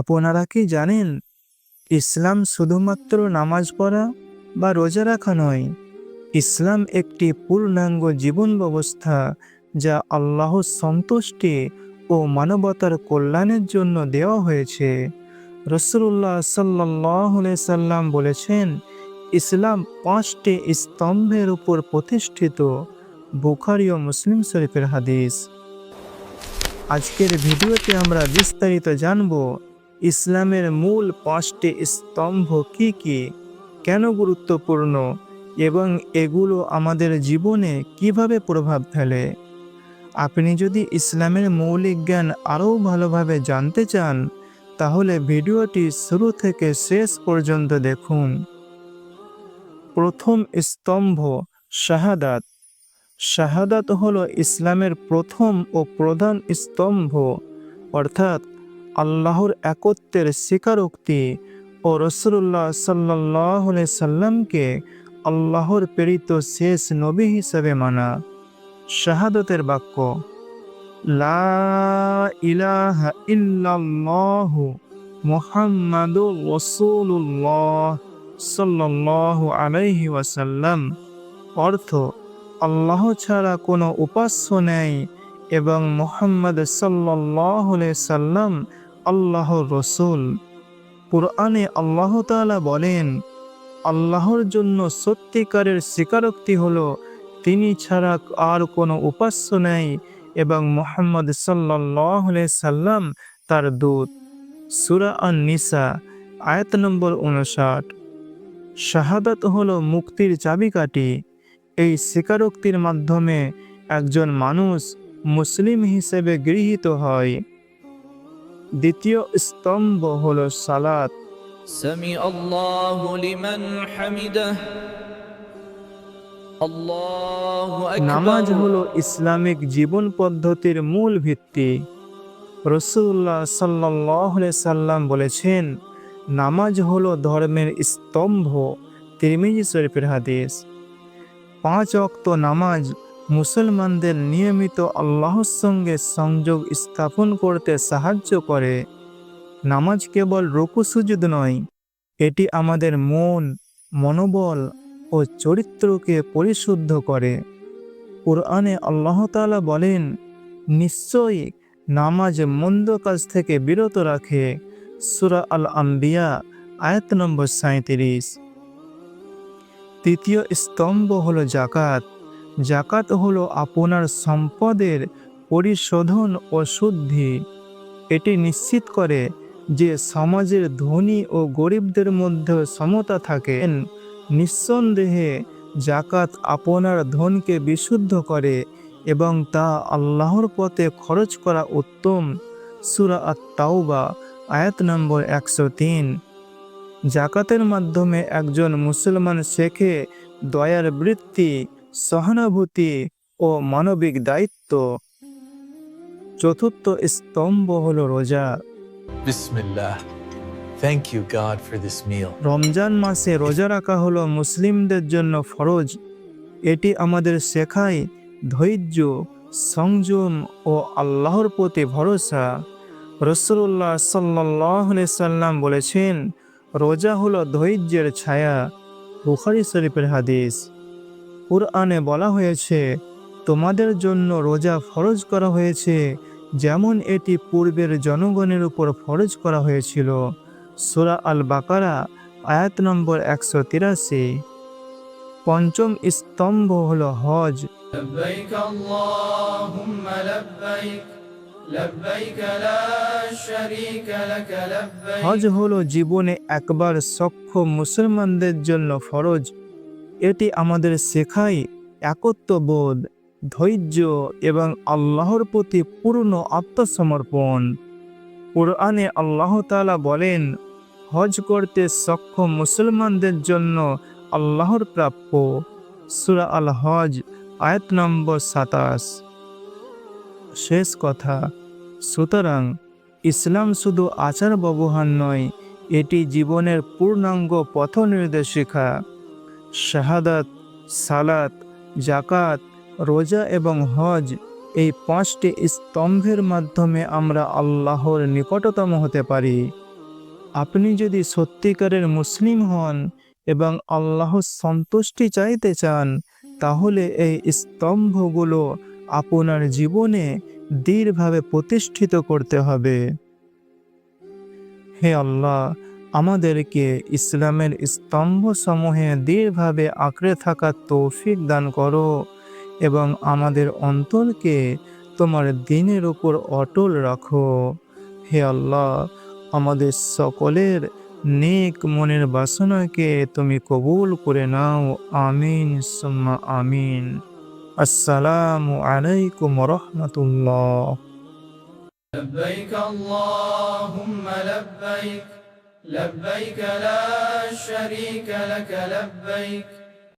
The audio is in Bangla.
আপনারা কি জানেন, ইসলাম শুধুমাত্র নামাজ পড়া বা রোজা রাখা নয়, ইসলাম একটি পূর্ণাঙ্গ জীবন ব্যবস্থা যা আল্লাহ সন্তুষ্টি ও মানবতার কল্যাণের জন্য দেওয়া হয়েছে। রসুল্লাহ সাল্লাহ সাল্লাম বলেছেন, ইসলাম পাঁচটি স্তম্ভের উপর প্রতিষ্ঠিত বুখারি ও মুসলিম শরীফের হাদিস। আজকের ভিডিওতে আমরা বিস্তারিত জানব, ইসলামের মূল পাঁচটি স্তম্ভ কি কি, কেন গুরুত্বপূর্ণ এবং এগুলো আমাদের জীবনে কীভাবে প্রভাব ফেলে? আপনি যদি ইসলামের মৌলিক জ্ঞান আরও ভালোভাবে জানতে চান, তাহলে ভিডিওটি শুরু থেকে শেষ পর্যন্ত দেখুন। প্রথম স্তম্ভ, শাহাদাত। শাহাদাত হলো ইসলামের প্রথম ও প্রধান স্তম্ভ, অর্থাৎ আল্লাহর একত্বের স্বীকারোক্তি ও রসুল্লাহ সাল্লাহ সাল্লামকে আল্লাহর প্রেরিত শেষ নবী হিসাবে মানা। শাহাদতের বাক্য, লা ইলাহা ইল্লাল্লাহু সাল্লাল্লাহু আলাইহি ওয়াসাল্লাম, অর্থ আল্লাহ ছাড়া কোনো উপাস্য নেই এবং মোহাম্মদ সাল্লাহ সাল্লাম আল্লাহ রসুল। কুরআনে আল্লাহ তাআলা বলেন, আল্লাহর জন্য সত্যিকারের স্বীকারোক্তি হলো, তিনি ছাড়া আর কোনো উপাস্য নেই এবং মোহাম্মদ সাল্লাহ সাল্লাম তার দূত। সুরা আন নিসা আয়াত নম্বর উনষাট। শাহাদাত হলো মুক্তির চাবিকাঠি। এই স্বীকারোক্তির মাধ্যমে একজন মানুষ মুসলিম হিসেবে গৃহীত হয়। দ্বিতীয় স্তম্ভ হল সালাত। নামাজ হল ইসলামিক জীবন পদ্ধতির মূল ভিত্তি। রসুল্লাহ সাল্লাহ সাল্লাম বলেছেন নামাজ হল ধর্মের স্তম্ভ। তিরমিজি শরীফের হাদিস। পাঁচ অক্ত নামাজ মুসলমানদের নিয়মিত আল্লাহর সঙ্গে সংযোগ স্থাপন করতে সাহায্য করে। নামাজ কেবল রুকু সুজুদ নয়, এটি আমাদের মন, মনোবল ও চরিত্রকে পরিশুদ্ধ করে। কোরআনে আল্লাহ তাআলা বলেন, নিশ্চয়ই নামাজ মন্দ কাজ থেকে বিরত রাখে। সুরা আল আম্বিয়া আয়াত নম্বর সাঁত্রিশ তৃতীয় স্তম্ভ হলো জাকাত। জাকাত হলো আপনার সম্পদের পরিশোধন ও শুদ্ধি। এটি নিশ্চিত করে যে সমাজের ধনী ও গরিবদের মধ্যে সমতা থাকে। নিঃসন্দেহে জাকাত আপনার ধনকে বিশুদ্ধ করে এবং তা আল্লাহর পথে খরচ করা উত্তম। সুরা আত তাওবা আয়াত নম্বর একশো তিন। জাকাতের মাধ্যমে একজন মুসলমান শেখে দয়ার বৃত্তি সহানুভূতি ও মানবিক দায়িত্ব। চতুর্থ স্তম্ভ হল রোজা। this meal. রমজান মাসে রোজা রাখা হলো মুসলিমদের জন্য ফরজ। এটি আমাদের শেখায় ধৈর্য সংযম ও আল্লাহর প্রতি ভরসা। রসুল্লাহ সাল্লাহ সাল্লাম বলেছেন রোজা হলো ধৈর্যের ছায়া, বুখারি শরীফের হাদিস। কুরআনে বলা হয়েছে, তোমাদের জন্য রোজা ফরজ করা হয়েছে, যেমন এটি পূর্বের জনগণের উপর ফরজ করা হয়েছিল। সুরা আল বাকারা আয়াত নম্বর একশো তিরাশি। পঞ্চম স্তম্ভ হল হজ। হজ হলো জীবনে একবার সক্ষ মুসলমানদের জন্য ফরজ। এটি আমাদের শেখায় একত্ববোধ, ধৈর্য এবং আল্লাহর প্রতি পূর্ণ আত্মসমর্পণ। কোরআনে আল্লাহ তালা বলেন, হজ করতে সক্ষম মুসলমানদের জন্য আল্লাহর প্রাপ্য। সুরা আল হজ আয়াত নম্বর সাতাশ। শেষ কথা। সুতরাং ইসলাম শুধু আচার ব্যবহার নয়, এটি জীবনের পূর্ণাঙ্গ পথ নির্দেশিকা শাহাদাত, সালাত জাকাত রোজা এবং হজ এই পাঁচটি স্তম্ভের মাধ্যমে আমরা আল্লাহর নিকটতম হতে পারি। আপনি যদি সত্যিকারের মুসলিম হন এবং আল্লাহর সন্তুষ্টি চাইতে চান, তাহলে এই স্তম্ভগুলো আপনার জীবনে দৃঢ়ভাবে প্রতিষ্ঠিত করতে হবে। হে আল্লাহ, আমাদেরকে ইসলামের স্তম্ভসমূহে দৃঢ়ভাবে আঁকড়ে থাকার তৌফিক দান করো এবং আমাদের অন্তরকে তোমার দিনের উপর অটল রাখো। হে আল্লাহ, আমাদের সকলের নেক মনের বাসনাকে তুমি কবুল করে নাও। আমিন, সুম্মা আমিন। আসসালামু আলাইকুম রহমতুল্লাহ لبيك اللهم لبيك لبيك لا شريك لك لبيك